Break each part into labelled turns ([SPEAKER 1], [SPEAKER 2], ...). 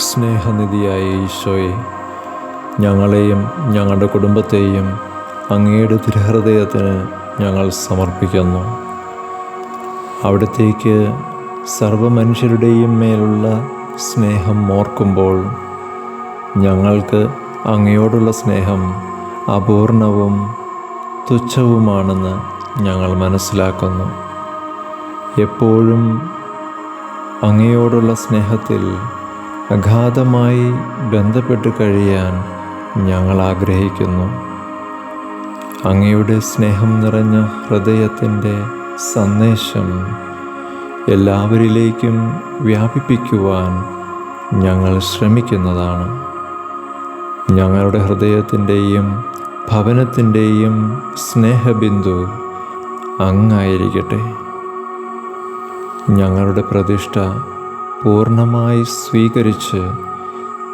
[SPEAKER 1] സ്നേഹനിധിയായ ഈശോയെ ഞങ്ങളെയും ഞങ്ങളുടെ കുടുംബത്തെയും അങ്ങയുടെ തിരുഹൃദയത്തിന് ഞങ്ങൾ സമർപ്പിക്കുന്നു. അവിടത്തേക്ക് സർവമനുഷ്യരുടെയും മേലുള്ള സ്നേഹം ഓർക്കുമ്പോൾ ഞങ്ങൾക്ക് അങ്ങയോടുള്ള സ്നേഹം അപൂർണവും തുച്ഛവുമാണെന്ന് ഞങ്ങൾ മനസ്സിലാക്കുന്നു. എപ്പോഴും അങ്ങയോടുള്ള സ്നേഹത്തിൽ അഗാധമായി ബന്ധപ്പെട്ട് കഴിയാൻ ഞങ്ങൾ ആഗ്രഹിക്കുന്നു. അങ്ങയുടെ സ്നേഹം നിറഞ്ഞ ഹൃദയത്തിന്റെ സന്ദേശം എല്ലാവരിലേക്കും വ്യാപിപ്പിക്കുവാൻ ഞങ്ങൾ ശ്രമിക്കുന്നതാണ്. ഞങ്ങളുടെ ഹൃദയത്തിന്റെയും ഭവനത്തിന്റെയും സ്നേഹബിന്ദു അങ്ങായിരിക്കട്ടെ. ഞങ്ങളുടെ പ്രതിഷ്ഠ പൂർണമായി സ്വീകരിച്ച്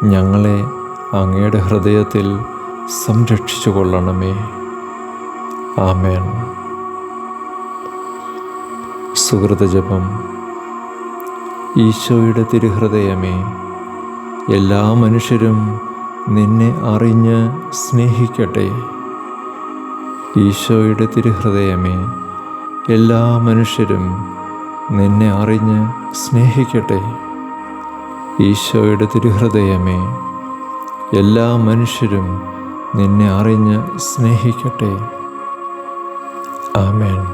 [SPEAKER 1] ഞങ്ങളെ അങ്ങയുടെ ഹൃദയത്തിൽ സംരക്ഷിച്ചു കൊള്ളണമേ ആമേൻ സുഹൃതജപം ഈശോയുടെ തിരുഹൃദയമേ എല്ലാ മനുഷ്യരും നിന്നെ അറിഞ്ഞ് സ്നേഹിക്കട്ടെ. ഈശോയുടെ തിരുഹൃദയമേ എല്ലാ മനുഷ്യരും നിന്നെ അറിഞ്ഞ് സ്നേഹിക്കട്ടെ. ഈശോയുടെ തിരുഹൃദയമേ എല്ലാ മനുഷ്യരും നിന്നെ അറിഞ്ഞ് സ്നേഹിക്കട്ടെ. ആമേൻ.